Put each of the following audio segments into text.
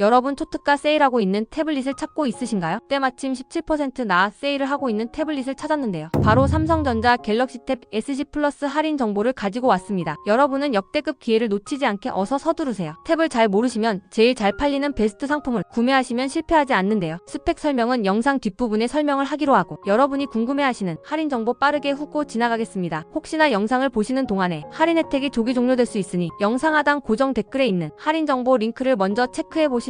여러분 초특가 세일하고 있는 태블릿을 찾고 있으신가요? 때마침 17%나 세일을 하고 있는 태블릿을 찾았는데요. 바로 삼성전자 갤럭시 탭 SC 플러스 할인 정보를 가지고 왔습니다. 여러분은 역대급 기회를 놓치지 않게 어서 서두르세요. 탭을 잘 모르시면 제일 잘 팔리는 베스트 상품을 구매하시면 실패하지 않는데요. 스펙 설명은 영상 뒷부분에 설명을 하기로 하고 여러분이 궁금해하시는 할인 정보 빠르게 훑고 지나가겠습니다. 혹시나 영상을 보시는 동안에 할인 혜택이 조기 종료될 수 있으니 영상 하단 고정 댓글에 있는 할인 정보 링크를 먼저 체크해 보시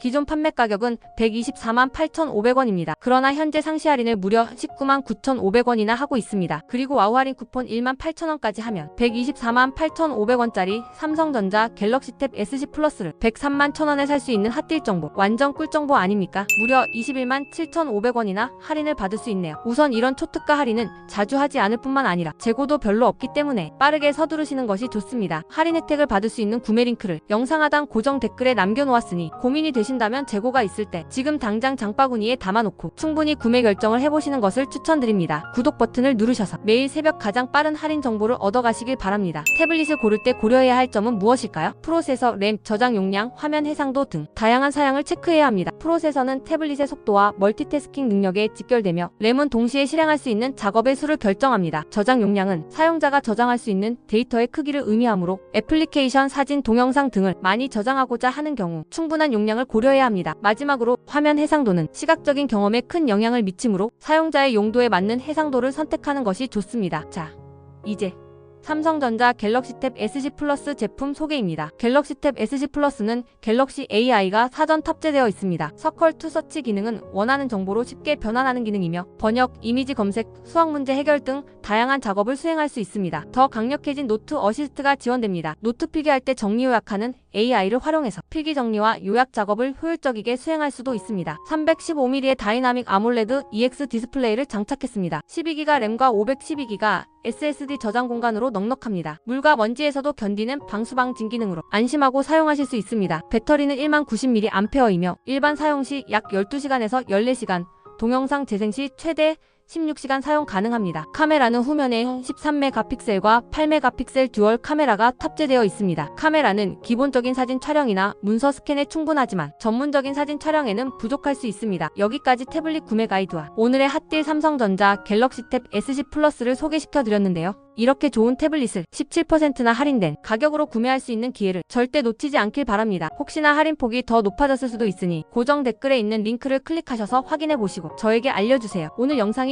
기존 판매 가격은 124만 8,500원입니다. 그러나 현재 상시 할인을 무려 19만 9,500원이나 하고 있습니다. 그리고 와우 할인 쿠폰 1만 8,000원까지 하면 124만 8,500원짜리 삼성전자 갤럭시 탭 SC 플러스를 103만 1,000원에 살 수 있는 핫딜 정보. 완전 꿀 정보 아닙니까? 무려 21만 7,500원이나 할인을 받을 수 있네요. 우선 이런 초특가 할인은 자주 하지 않을 뿐만 아니라 재고도 별로 없기 때문에 빠르게 서두르시는 것이 좋습니다. 할인 혜택을 받을 수 있는 구매 링크를 영상 하단 고정 댓글에 남겨놓았으니 고민이 되 신다면 재고가 있을 때 지금 당장 장바구니에 담아놓고 충분히 구매 결정을 해보시는 것을 추천드립니다. 구독 버튼을 누르셔서 매일 새벽 가장 빠른 할인 정보를 얻어가시길 바랍니다. 태블릿을 고를 때 고려해야 할 점은 무엇일까요? 프로세서, 램, 저장 용량, 화면 해상도 등 다양한 사양을 체크해야 합니다. 프로세서는 태블릿의 속도와 멀티태스킹 능력에 직결되며 램은 동시에 실행할 수 있는 작업의 수를 결정합니다. 저장 용량은 사용자가 저장할 수 있는 데이터의 크기를 의미하므로 애플리케이션, 사진, 동영상 등을 많이 저장하고자 하는 경우 충분한 용량을 고려해야 합니다. 마지막으로 화면 해상도는 시각적인 경험에 큰 영향을 미치므로 사용자의 용도에 맞는 해상도를 선택하는 것이 좋습니다. 자, 이제 삼성전자 갤럭시 탭 SC 플러스 제품 소개입니다. 갤럭시 탭 SC 플러스는 갤럭시 AI가 사전 탑재되어 있습니다. 서컬 투 서치 기능은 원하는 정보로 쉽게 변환하는 기능이며 번역, 이미지 검색, 수학 문제 해결 등 다양한 작업을 수행할 수 있습니다. 더 강력해진 노트 어시스트가 지원됩니다. 노트 필기할 때 정리 요약하는 AI를 활용해서 필기 정리와 요약 작업을 효율적이게 수행할 수도 있습니다. 315mm의 다이나믹 아몰레드 EX 디스플레이를 장착했습니다. 12기가 램과 512기가 SSD 저장 공간으로 넉넉합니다. 물과 먼지에서도 견디는 방수방진 기능으로 안심하고 사용하실 수 있습니다. 배터리는 1만 90mAh이며 일반 사용 시 약 12시간에서 14시간, 동영상 재생 시 최대 16시간 사용 가능합니다. 카메라는 후면에 13메가픽셀과 8메가픽셀 듀얼 카메라가 탑재되어 있습니다. 카메라는 기본적인 사진 촬영이나 문서 스캔에 충분하지만 전문적인 사진 촬영에는 부족할 수 있습니다. 여기까지 태블릿 구매 가이드와 오늘의 핫딜 삼성전자 갤럭시 탭 SC 플러스를 소개시켜 드렸는데요. 이렇게 좋은 태블릿을 17%나 할인된 가격으로 구매할 수 있는 기회를 절대 놓치지 않길 바랍니다. 혹시나 할인폭이 더 높아졌을 수도 있으니 고정 댓글에 있는 링크를 클릭하셔서 확인해 보시고 저에게 알려주세요. 오늘 영상